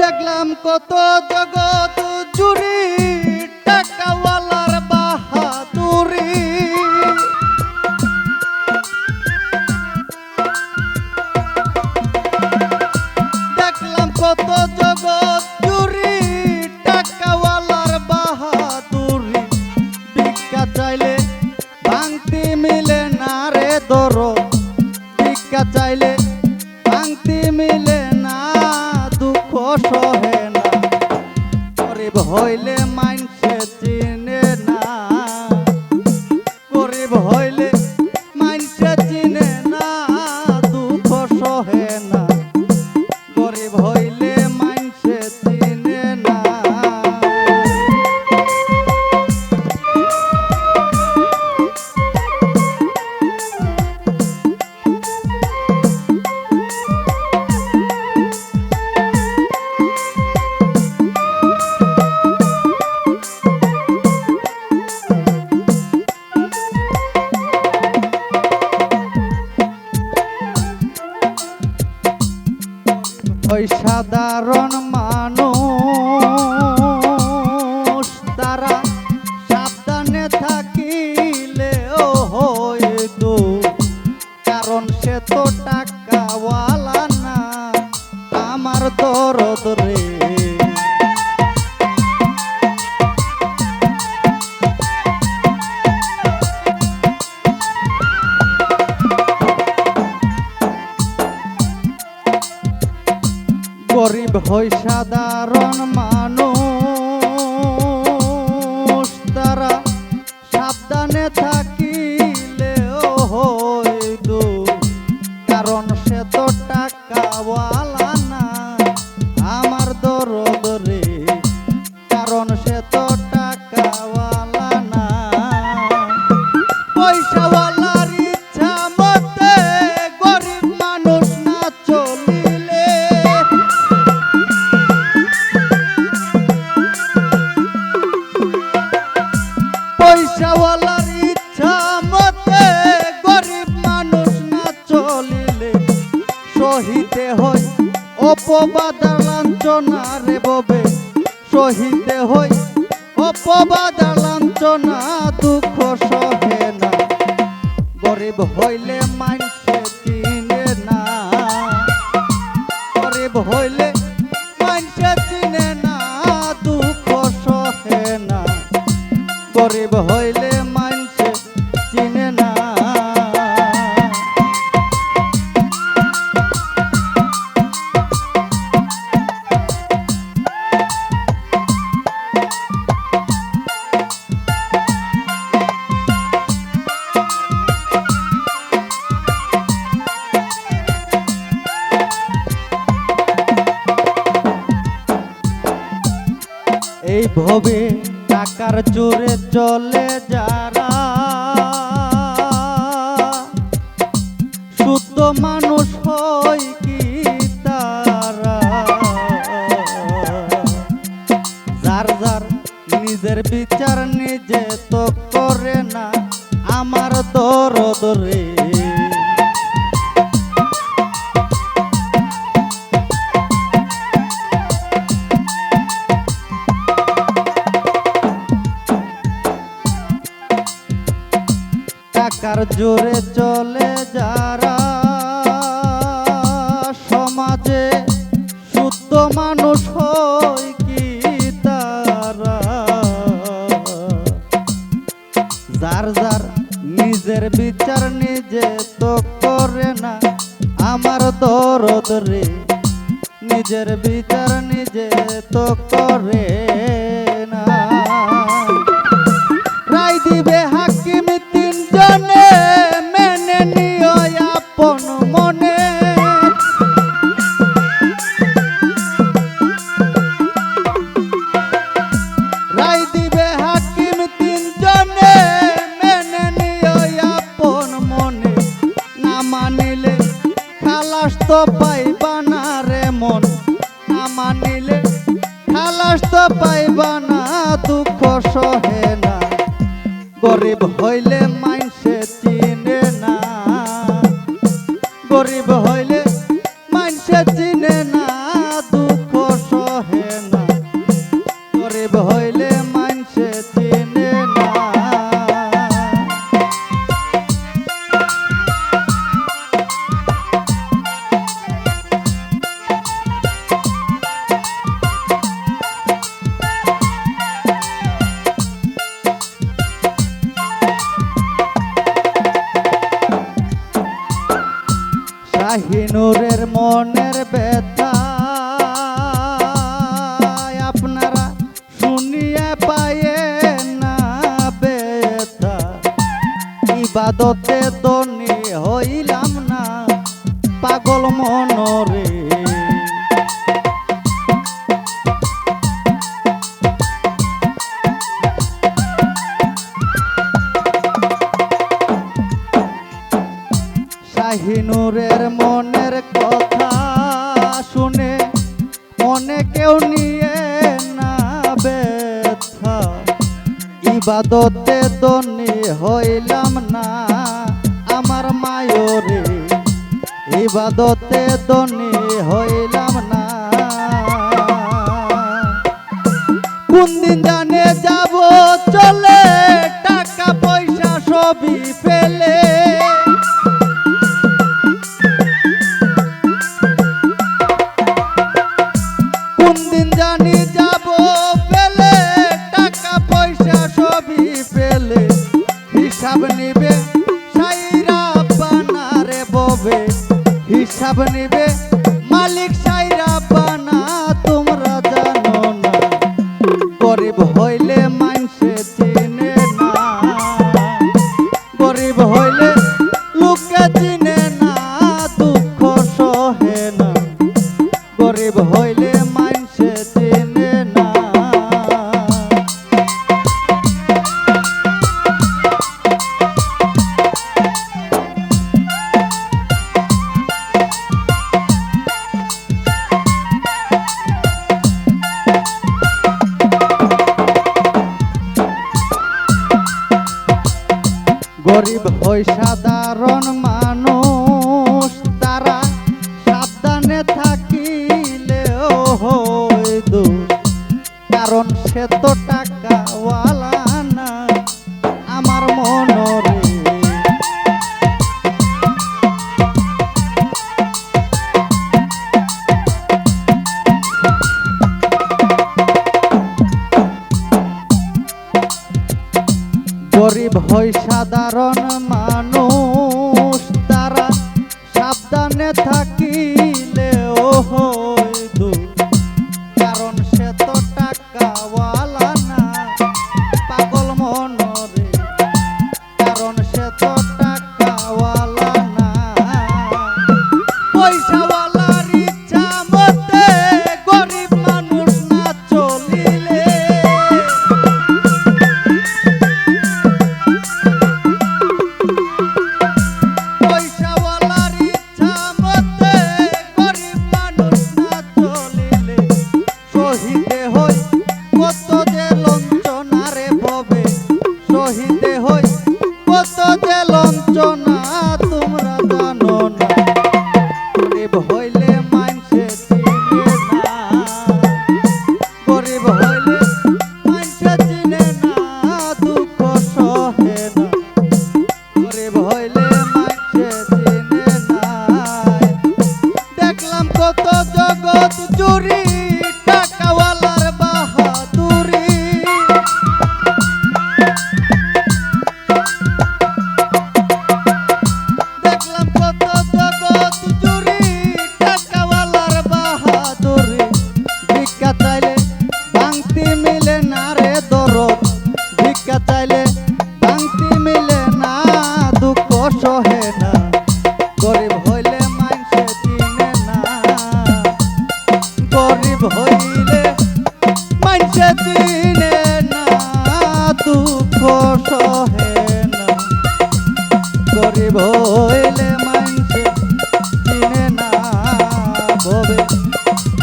দেখলাম কত জগৎ জুড়ি টাকাওয়ালার গরিব সাধারণ হই সাধারণ মানুষ রে ববে, সহিতে হয় অপবাদার লাঞ্ছনা, দুঃখ সহে না গরিব হইলে মানসে চিনে না। গরিব হইলে মানসে চিনে না, দুঃখ সহে না গরিব হইলে মানসে ভবে টাকার চোরে চলে যারা টাকার জোরে চলে যারা সমাজে শুদ্ধ মানুষ হয় কি তারা? যার যার নিজের বিচার নিজে তো করে না, আমার দরদ রে। নিজের বিচার নিজে তো করে পাইবা না রে মন। না মানিলে খালাস তো পাইবা না, দুঃখ সহে না। গরিব হইলে মাইনসে চিনে না। গরিব হইলে আহিনুরের মনের বেতা আপনারা শুনিয়ে পায়ে না ব্যথা। ইবাদতে দনি হইলাম না পাগল মনরে। শুনে মনে কেউ নিয়ে না ব্যথা। ইবাদতে দনি হইলাম না আমার মায়রে। ইবাদতে দনি হইলাম না। কোন দিন জানে যাব চলে, টাকা পয়সা সবই ফেলে। গরিব হয় সাধারণ মানুষ তারা সাবধানে থাকিলেও হয় দু কারণ সে তো টাকা গরিব হয় সাধারণ মানুষ তারা সাবধানে থাকিলেও হয়।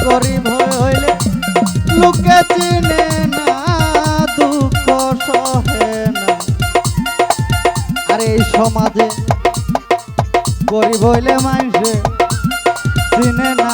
গরিব হইলে লোকে চিনে না, দুঃখ সহে না। আর এই সমাজে গরিব হইলে মানুষে চিনে না